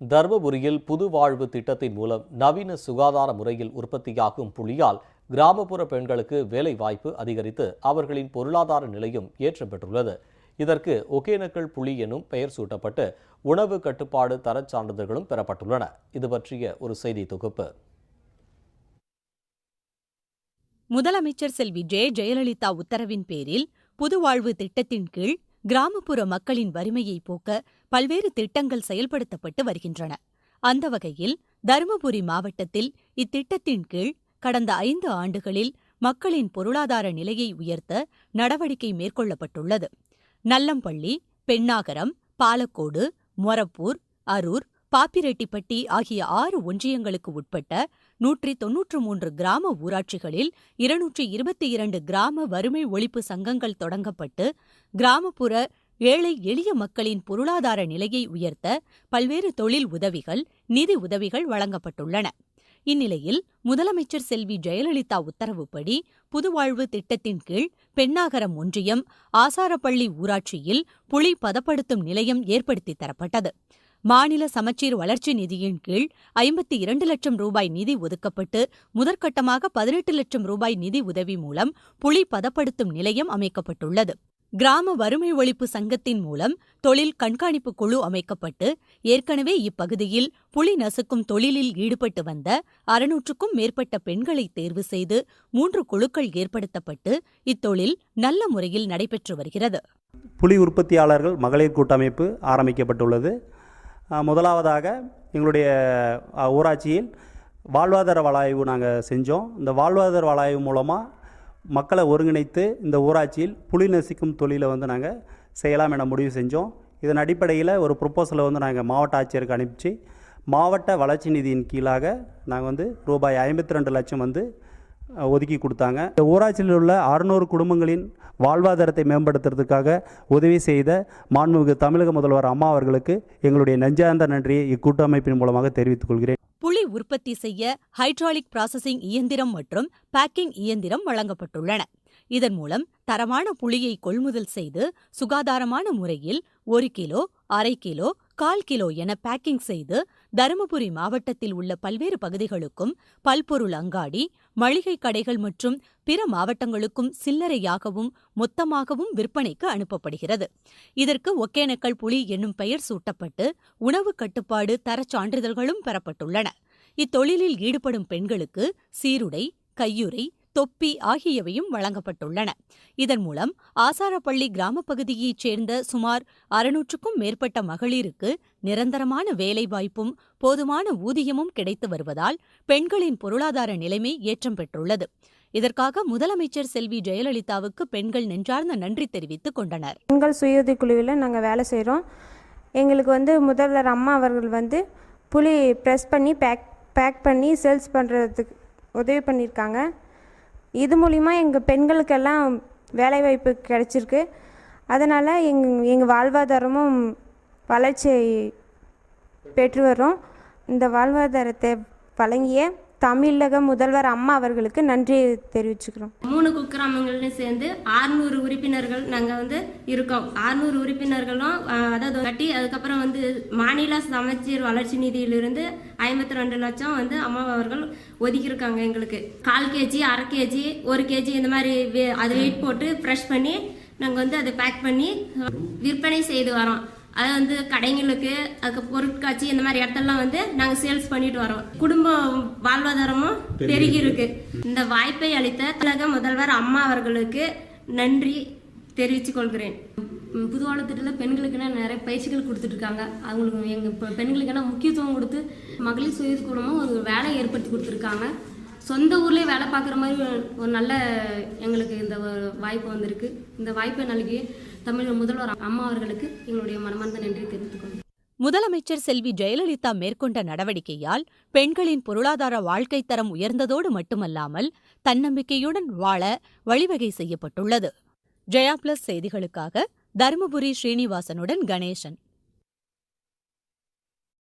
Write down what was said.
தர்மபுரியில் புது வாழ்வு திட்டத்தின் மூலம் நவீன சுகாதார முறையில் உற்பத்தியாகும் புளியால் கிராமப்புற பெண்களுக்கு வேலை வாய்ப்பு அதிகரித்து அவர்களின் பொருளாதார நிலையும் ஏற்றம் பெற்றுள்ளது. இதற்கு ஒகேனக்கல் புலி எனும் பெயர் சூட்டப்பட்டு உணவு கட்டுப்பாடு தரச் சான்றிதழ்களும் பெறப்பட்டுள்ளன. இது பற்றிய ஒரு செய்தி தொகுப்பு. முதலமைச்சர் செல்வி ஜெ. ஜெயலலிதா உத்தரவின் பேரில் புதுவாழ்வு திட்டத்தின் கீழ் கிராமப்புற மக்களின் வறுமையை போக்க பல்வேறு திட்டங்கள் செயல்படுத்தப்பட்டு வருகின்றன. அந்த வகையில் தருமபுரி மாவட்டத்தில் இத்திட்டத்தின் கீழ் கடந்த ஐந்து ஆண்டுகளில் மக்களின் பொருளாதார நிலையை உயர்த்த நடவடிக்கை மேற்கொள்ளப்பட்டுள்ளது. நல்லம்பள்ளி பெண்ணாகரம் பாலக்கோடு மொரப்பூர் அரூர் பாப்பிரெட்டிப்பட்டி ஆகிய ஆறு ஒன்றியங்களுக்கு உட்பட்ட நூற்றி தொன்னூற்று மூன்று கிராம ஊராட்சிகளில் இருநூற்றி இருபத்தி இரண்டு கிராம வறுமை ஒழிப்பு சங்கங்கள் தொடங்கப்பட்டு கிராமப்புற ஏழை எளிய மக்களின் பொருளாதார நிலையை உயர்த்த பல்வேறு தொழில் உதவிகள் நிதி உதவிகள் வழங்கப்பட்டுள்ளன. இந்நிலையில் முதலமைச்சர் செல்வி ஜெயலலிதா உத்தரவுப்படி புதுவாழ்வு திட்டத்தின் கீழ் பெண்ணாகரம் ஒன்றியம் ஆசாரப்பள்ளி ஊராட்சியில் புலி பதப்படுத்தும் நிலையம் ஏற்படுத்தி தரப்பட்டது. மாநில சமச்சீர் வளர்ச்சி நிதியின் கீழ் ஐம்பத்தி இரண்டு லட்சம் ரூபாய் நிதி ஒதுக்கப்பட்டு முதற்கட்டமாக பதினெட்டு லட்சம் ரூபாய் நிதி உதவி மூலம் புலி பதப்படுத்தும் நிலையம் அமைக்கப்பட்டுள்ளது. கிராம வறுமை ஒழிப்பு சங்கத்தின் மூலம் தொழில் கண்காணிப்பு குழு அமைக்கப்பட்டு ஏற்கனவே இப்பகுதியில் புலி நசுக்கும் தொழிலில் ஈடுபட்டு வந்த அறுநூற்றுக்கும் மேற்பட்ட பெண்களை தேர்வு செய்து மூன்று குழுக்கள் ஏற்படுத்தப்பட்டு இத்தொழில் நல்ல முறையில் நடைபெற்று வருகிறது. புலி உற்பத்தியாளர்கள் மகளிர் கூட்டமைப்பு ஆரம்பிக்கப்பட்டுள்ளது. முதலாவதாக எங்களுடைய ஊராட்சியில் வாழ்வாதார வளாய்வு நாங்கள் செஞ்சோம். இந்த வாழ்வாதார வளாய்வு மூலமாக மக்களை ஒருங்கிணைத்து இந்த ஊராட்சியில் புலி நசிக்கும் தொழிலை வந்து நாங்கள் செய்யலாம் என முடிவு செஞ்சோம். இதன் அடிப்படையில் ஒரு ப்ரொப்போசலை வந்து நாங்கள் மாவட்ட ஆட்சியருக்கு அனுப்பிச்சு மாவட்ட வளர்ச்சி நிதியின் கீழாக நாங்கள் வந்து ரூபாய் ஐம்பத்தி ரெண்டு லட்சம் வந்து ஒதுக்கி கொடுத்தாங்க. இந்த ஊராட்சியில் உள்ள அறுநூறு குடும்பங்களின் வாழ்வாதாரத்தை மேம்படுத்துறதுக்காக உதவி செய்த மாண்புமிகு தமிழக முதல்வர் அம்மா அவர்களுக்கு எங்களுடைய நெஞ்சார்ந்த நன்றியை இக்கூட்டமைப்பின் மூலமாக தெரிவித்துக் கொள்கிறேன். புலி உற்பத்தி செய்ய ஹைட்ராலிக் ப்ராசஸிங் இயந்திரம் மற்றும் பேக்கிங் இயந்திரம் வழங்கப்பட்டுள்ளன. இதன் மூலம் தரமான புளியை கொள்முதல் செய்து சுகாதாரமான முறையில் ஒரு கிலோ அரை கிலோ கால் கிலோ என பேக்கிங் செய்து தருமபுரி மாவட்டத்தில் உள்ள பல்வேறு பகுதிகளுக்கும் பல்பொருள் அங்காடி மளிகை கடைகள் மற்றும் பிற மாவட்டங்களுக்கும் சில்லறையாகவும் மொத்தமாகவும் விற்பனைக்கு அனுப்பப்படுகிறது. இதற்கு ஒகேனக்கல் புலி என்னும் பெயர் சூட்டப்பட்டு உணவு கட்டுப்பாடு தரச் சான்றிதழ்களும் பெறப்பட்டுள்ளன. இத்தொழிலில் ஈடுபடும் பெண்களுக்கு சீருடை கையுறை தொப்பி ஆகியவையும் வழங்கப்பட்டுள்ளன. இதன் மூலம் ஆசாரப்பள்ளி கிராமப்பகுதியைச் சேர்ந்த சுமார் அறுநூற்றுக்கும் மேற்பட்ட மகளிருக்கு நிரந்தரமான வேலைவாய்ப்பும் போதுமான ஊதியமும் கிடைத்து வருவதால் பெண்களின் பொருளாதார நிலைமை ஏற்றம் பெற்றுள்ளது. இதற்காக முதலமைச்சர் செல்வி ஜெயலலிதாவுக்கு பெண்கள் நெஞ்சார்ந்த நன்றி தெரிவித்துக் கொண்டனர். பெண்கள் சுய குழுவில் நாங்கள் வேலை செய்கிறோம் எங்களுக்கு வந்து முதல்வர் அம்மா அவர்கள் வந்து புளி ப்ரெஸ் பண்ணி பேக் பேக் பண்ணி சேல்ஸ் பண்ணுறதுக்கு உதவி பண்ணியிருக்காங்க இது மூலிமா எங்கள் பெண்களுக்கெல்லாம் வேலைவாய்ப்பு கிடைச்சிருக்கு. அதனால் எங் எங்கள் வாழ்வாதாரமும் வளர்ச்சி பெற்று வரோம் இந்த வாழ்வாதாரத்தை வழங்கிய தமிழக முதல்வர் அம்மா அவர்களுக்கு நன்றி தெரிவிச்சுக்கிறோம். மூணு குக்கிராமங்கள்னு சேர்ந்து ஆறுநூறு உறுப்பினர்கள் நாங்கள் வந்து இருக்கோம். ஆறுநூறு உறுப்பினர்களும் அதாவது கட்டி அதுக்கப்புறம் வந்து மாநில சமச்சீர் வளர்ச்சி நிதியிலிருந்து ஐம்பத்தி ரெண்டு லட்சம் வந்து அம்மா அவர்கள் ஒதுக்கியிருக்காங்க எங்களுக்கு. கால் கேஜி அரை கேஜி ஒரு கேஜி இந்த மாதிரி வே- அது வெயிட் போட்டு ஃப்ரெஷ் பண்ணி நாங்கள் வந்து அதை பேக் பண்ணி விற்பனை செய்து வரோம். அது வந்து கடைங்களுக்கு அதுக்கு பொருட்காட்சி இந்த மாதிரி இடத்தெல்லாம் வந்து நாங்கள் சேல்ஸ் பண்ணிட்டு வரோம். குடும்ப வாழ்வாதாரமும் பெருகி இருக்கு. இந்த வாய்ப்பை அளித்த தமிழக முதல்வர் அம்மா அவர்களுக்கு நன்றி தெரிவித்துக் கொள்கிறேன். ம், புதுவாழ்வு திட்டத்தில் பெண்களுக்குன்னா நிறைய பயிற்சிகள் கொடுத்துட்ருக்காங்க. அவங்களுக்கு எங்கள் இப்போ பெண்களுக்கான முக்கியத்துவம் கொடுத்து மகளிர் சுய குழுமம் ஒரு வேலை ஏற்படுத்தி கொடுத்துருக்காங்க. சொந்த ஊர்லேயே வேலை பார்க்குற மாதிரி ஒரு- நல்ல எங்களுக்கு இந்த வாய்ப்பு வந்திருக்கு. இந்த வாய்ப்பை நல்கிய தமிழக முதல்வர் அம்மா அவர்களுக்கு எங்களுடைய மனமார்ந்த நன்றி தெரிவித்துக் முதலமைச்சர் செல்வி ஜெயலலிதா மேற்கொண்ட நடவடிக்கையால் பெண்களின் பொருளாதார வாழ்க்கை தரம் உயர்ந்ததோடு மட்டுமல்லாமல் தன்னம்பிக்கையுடன் வாழ வழிவகை செய்யப்பட்டுள்ளது. ஜெயா பிளஸ் செய்திகளுக்காக தருமபுரி ஸ்ரீனிவாசனுடன் கணேசன்.